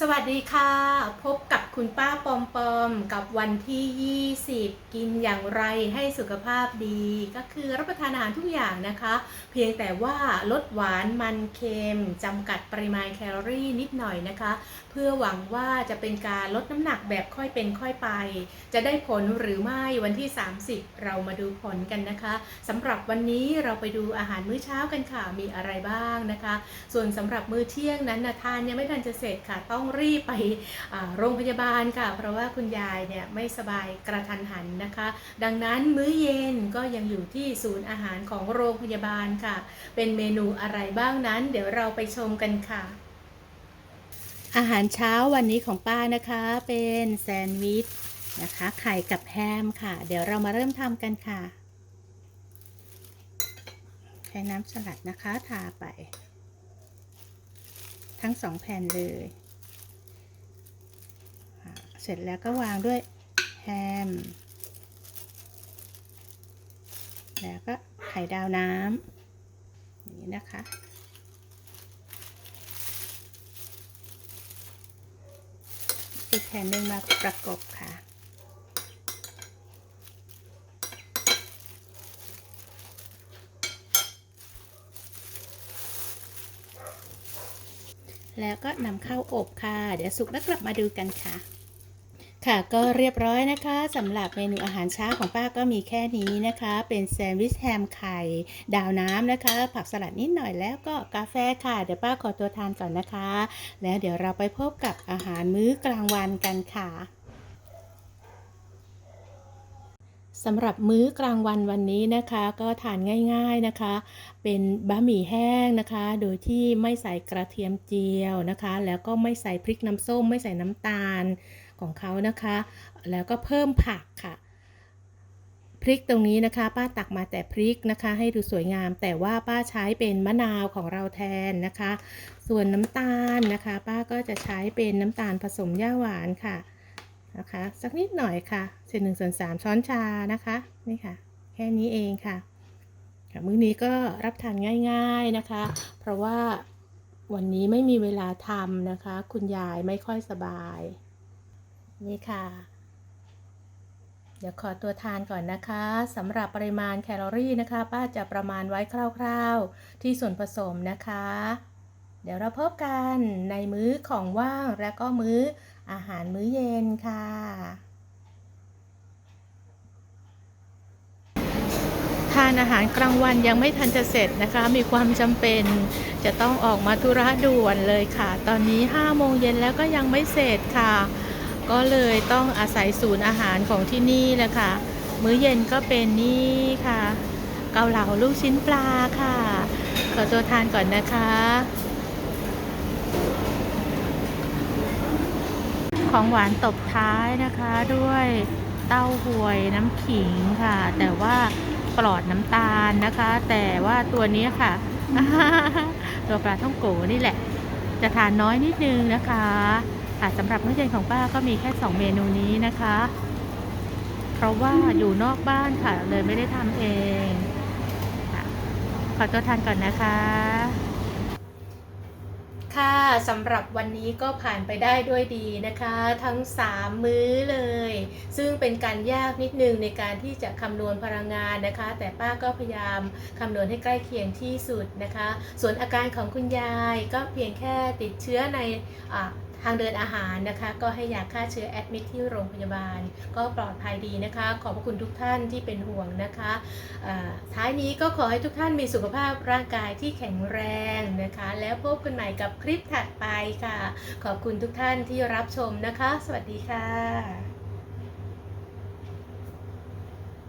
สวัสดีค่ะ พบกับคุณป้าปอมปอมกับวันที่ 20 กินอย่างไรให้สุขภาพดี ก็คือรับประทานอาหารทุกอย่างนะคะ เพียงแต่ว่าลดหวานมันเค็มจำกัดปริมาณแคลอรี่นิดหน่อยนะคะ เพื่อหวังว่าจะเป็นการลดน้ำหนักแบบค่อยเป็นค่อยไป จะได้ผลหรือไม่วันที่ 30 เรามาดูผลกันนะคะสำหรับวันนี้เราไปดูอาหารมื้อเช้ากันค่ะมีอะไรบ้างนะคะ ส่วนสำหรับมื้อเที่ยงนั้นนะทานยังไม่ทันจะเสร็จค่ะต้องรีบไปโรงพยาบาลค่ะ เพราะว่าคุณยายเนี่ยไม่สบายกระทันหันนะคะ ดังนั้นมื้อเย็นก็ยังอยู่ที่ศูนย์อาหารของโรงพยาบาลค่ะ เป็นเมนูอะไรบ้างนั้น เดี๋ยวเราไปชมกันค่ะ อาหารเช้าวันนี้ของป้านะคะ เป็นแซนด์วิชนะคะ ไข่กับแฮมค่ะ เดี๋ยวเรามาเริ่มทำกันค่ะ ใช้น้ำสลัดนะคะทาไป ทั้งสองแผ่นเลย เสร็จแล้วก็วางด้วยแฮม แล้วก็ไข่ดาวน้ำอย่างนี้นะคะ อีกแผ่นหนึ่งมาประกบค่ะแล้วก็นำเข้าอบค่ะ เดี๋ยวสุกแล้วกลับมาดูกันค่ะ ค่ะก็เรียบร้อยนะคะสำหรับเมนูอาหารเช้าของป้าก็มีแค่นี้นะคะ เป็นแซนด์วิชแฮมไข่ดาวน้ำนะคะ ผักสลัดนิดหน่อยแล้วก็กาแฟค่ะ เดี๋ยวป้าขอตัวทานก่อนนะคะ แล้วเดี๋ยวเราไปพบกับอาหารมื้อกลางวันกันค่ะสำหรับมื้อกลางวันวันนี้นะคะก็ทานง่ายๆนะคะ เป็นบะหมี่แห้งนะคะ โดยที่ไม่ใส่กระเทียมเจียวนะคะ แล้วก็ไม่ใส่พริกน้ำส้ม ไม่ใส่น้ำตาล ของเขานะคะ แล้วก็เพิ่มผักค่ะ พริกตรงนี้นะคะ ป้าตักมาแต่พริกนะคะ ให้ดูสวยงาม แต่ว่าป้าใช้เป็นมะนาวของเราแทนนะคะ ส่วนน้ำตาลนะคะ ป้าก็จะใช้เป็นน้ำตาลผสมย่าหวานค่ะนะคะสักนิดหน่อยค่ะเศษหนึ่งส่วนสามช้อนชานะคะนี่ค่ะ แค่นี้เองค่ะมื้อนี้ก็รับทานง่าย ๆนะคะ เพราะว่าวันนี้ไม่มีเวลาทำนะคะ คุณยายไม่ค่อยสบาย นี่ค่ะ เดี๋ยวขอตัวทานก่อนนะคะสำหรับปริมาณแคลอรี่นะคะ ป้าจะประมาณไว้คร่าวๆ ที่ส่วนผสมนะคะ เดี๋ยวเราพบกันในมื้อของว่างและก็มื้ออาหารมื้อเย็นค่ะทานอาหารกลางวันยังไม่ทันจะเสร็จนะคะ มีความจำเป็นจะต้องออกมาธุระด่วนเลยค่ะ ตอนนี้5โมงเย็นแล้วก็ยังไม่เสร็จค่ะ ก็เลยต้องอาศัยศูนย์อาหารของที่นี่แหละค่ะ มื้อเย็นก็เป็นนี่ค่ะ เกาเหลาลูกชิ้นปลาค่ะ ขอตัวทานก่อนนะคะ ของหวานตบท้ายนะคะด้วยเต้าหวยน้ำขิงค่ะ แต่ว่าปลอดน้ำตาลนะคะ แต่ว่าตัวนี้ค่ะ ตัวปลาท่องโกนี่แหละ จะทานน้อยนิดนึงนะคะ ค่ะสำหรับมื้อเย็นของป้าก็มีแค่ 2 เมนูนี้นะคะ เพราะว่าอยู่นอกบ้านค่ะเลยไม่ได้ทำเองขอตัวทานก่อนนะคะ ค่ะสำหรับวันนี้ก็ผ่านไปได้ด้วยดีนะคะ ทั้ง 3 มื้อเลย ซึ่งเป็นการยากนิดนึงในการที่จะคำนวณพลังงานนะคะ แต่ป้าก็พยายามคำนวณให้ใกล้เคียงที่สุดนะคะ ส่วนอาการของคุณยายก็เพียงแค่ติดเชื้อในอ ทางเดินอาหารนะคะ ก็ให้ยาฆ่าเชื้อแอดมิทที่โรงพยาบาล ก็ปลอดภัยดีนะคะ ขอบพระคุณทุกท่านที่เป็นห่วงนะคะท้ายนี้ก็ขอให้ทุกท่านมีสุขภาพร่างกายที่แข็งแรงนะคะ แล้วพบกันใหม่กับคลิปถัดไปค่ะ ขอบคุณทุกท่านที่รับชมนะคะ สวัสดีค่ะ